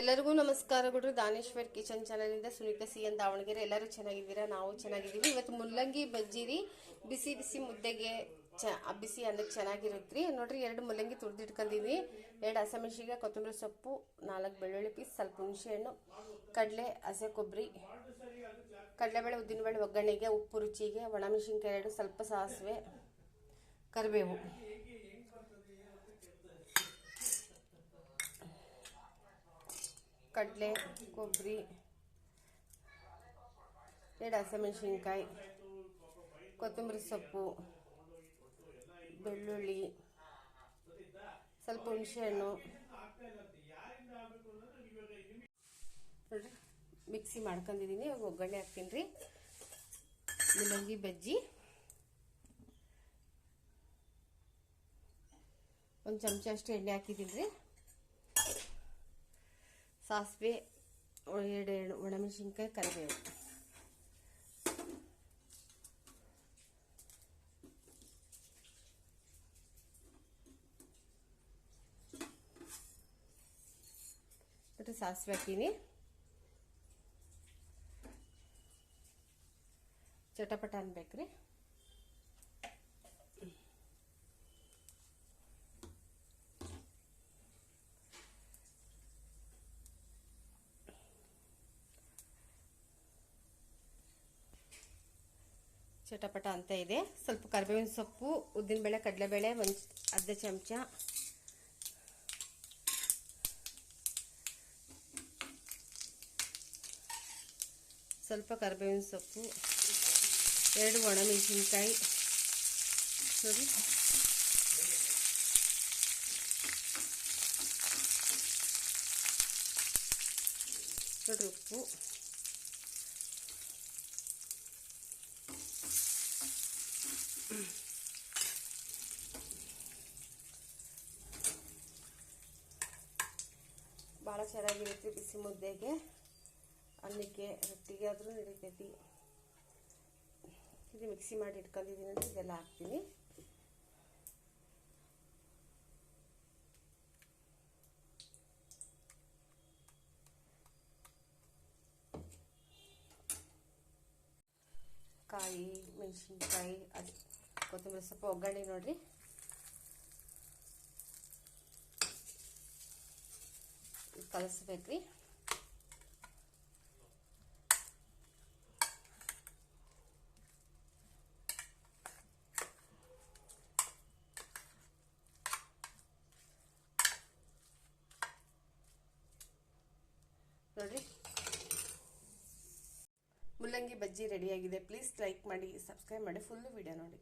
ಎಲ್ಲರಿಗೂ ನಮಸ್ಕಾರಗಳು ದಾನೇಶ್ವರ್ ಕಿಚನ್ ಚಾನಲಿಂದ ಸುನೀತಾ ಸಿ ಎನ್ ದಾವಣಗೆರೆ ಎಲ್ಲರೂ ಚೆನ್ನಾಗಿದ್ದೀರಾ? ನಾವು ಚೆನ್ನಾಗಿದ್ದೀವಿ. ಇವತ್ತು ಮುಲ್ಲಂಗಿ ಬಜ್ಜಿರಿ, ಬಿಸಿ ಬಿಸಿ ಮುದ್ದೆಗೆ ಚ ಬಿಸಿ ಅನ್ನಕ್ಕೆ ಚೆನ್ನಾಗಿರುತ್ತೆ ನೋಡ್ರಿ, ಎರಡು ಮುಲ್ಲಂಗಿ ತುರಿದಿಟ್ಕೊಂಡಿದ್ವಿ ಎರಡು ಹಸಿಮೆಣ್ಸಿಗೆ ಕೊತ್ತಂಬರಿ ಸೊಪ್ಪು, ನಾಲ್ಕು ಬೆಳ್ಳುಳ್ಳಿ ಪೀಸ್, ಸ್ವಲ್ಪ ಹುಣಸೆಹಣ್ಣು ಕಡಲೆ, ಹಸೆ ಕೊಬ್ಬರಿ, ಕಡಲೆಬೇಳೆ ಉದ್ದಿನಬೇಳೆ ಒಗ್ಗರಣೆಗೆ, ಉಪ್ಪು ರುಚಿಗೆ ಒಣಮೆಣಸಿನ್ಕಾಯಿ ಎರಡು, ಸ್ವಲ್ಪ ಸಾಸಿವೆ, ಕರಿಬೇವು. ಕಡಲೆ, ಕೊಬ್ಬರಿ, ಎರಡು ಹಸಿಮೆಣಸಿನ್ಕಾಯಿ, ಕೊತ್ತಂಬರಿ ಸೊಪ್ಪು, ಬೆಳ್ಳುಳ್ಳಿ, ಸ್ವಲ್ಪ ಹುಣಸೆಹಣ್ಣು. ನೋಡ್ರಿ ಮಿಕ್ಸಿ ಮಾಡ್ಕೊಂಡಿದ್ದೀನಿ. ಇವಾಗ ಒಗ್ಗರಣೆ ಹಾಕ್ತೀನಿ ರೀ. ಮೂಲಂಗಿ, ಬಜ್ಜಿ. ಒಂದು ಚಮಚ ಅಷ್ಟು ಎಣ್ಣೆ ಹಾಕಿದ್ದೀನಿ ರೀ. ಸಾಸಿವೆ ಎರಡು ಎರಡು ಒಣಮೆಣಸಿನ್ಕಾಯಿ ಕರಿಬೇವು ಮತ್ತು ಸಾಸಿವೆ ಹಾಕೀನಿ ಚಟಪಟ ಅನ್ಬೇಕ್ರಿ ಚಟಪಟ ಅಂತ ಇದೆ. ಸ್ವಲ್ಪ ಕರಿಬೇವಿನ ಸೊಪ್ಪು ಉದ್ದಿನಬೇಳೆ ಕಡಲೆಬೇಳೆ ಒಂದು ಅರ್ಧ ಚಮಚ. ಸ್ವಲ್ಪ ಕರಿಬೇವಿನ ಸೊಪ್ಪು, ಎರಡು ಒಣಮೆಣಸಿನ್ಕಾಯಿ. ನೋಡಿ. ನೋಡಿ ಉಪ್ಪು. ಭಾಳ ಚೆನ್ನಾಗಿರುತ್ತೆ ಬಿಸಿ ಮುದ್ದೆಗೆ. ಅನ್ನಕ್ಕೆ ರೊಟ್ಟಿಗೆ ಆದರೂ ನಡೀತೈತಿ. ಇದು ಮಿಕ್ಸಿ ಮಾಡಿ ಇಟ್ಕೊಂಡಿದ್ದೀನಿ ಅಂತ ಇದೆಲ್ಲ ಹಾಕ್ತೀನಿ. ಕಾಯಿ, ಮೆಣಸಿನ್ಕಾಯಿ, ಅದು ಕೊತ್ತಂಬರಿ ಸೊಪ್ಪು ಒಗ್ಗರಣೆ ನೋಡ್ರಿ. ಕಲಸ್ಬೇಕ್ರಿ. ನೋಡ್ರಿ. ಮುಲ್ಲಂಗಿ ಬಜ್ಜಿ ರೆಡಿಯಾಗಿದೆ ಪ್ಲೀಸ್ ಲೈಕ್ ಮಾಡಿ, ಸಬ್ಸ್ಕ್ರೈಬ್ ಮಾಡಿ. ಫುಲ್ಲು ವಿಡಿಯೋ ನೋಡಿ.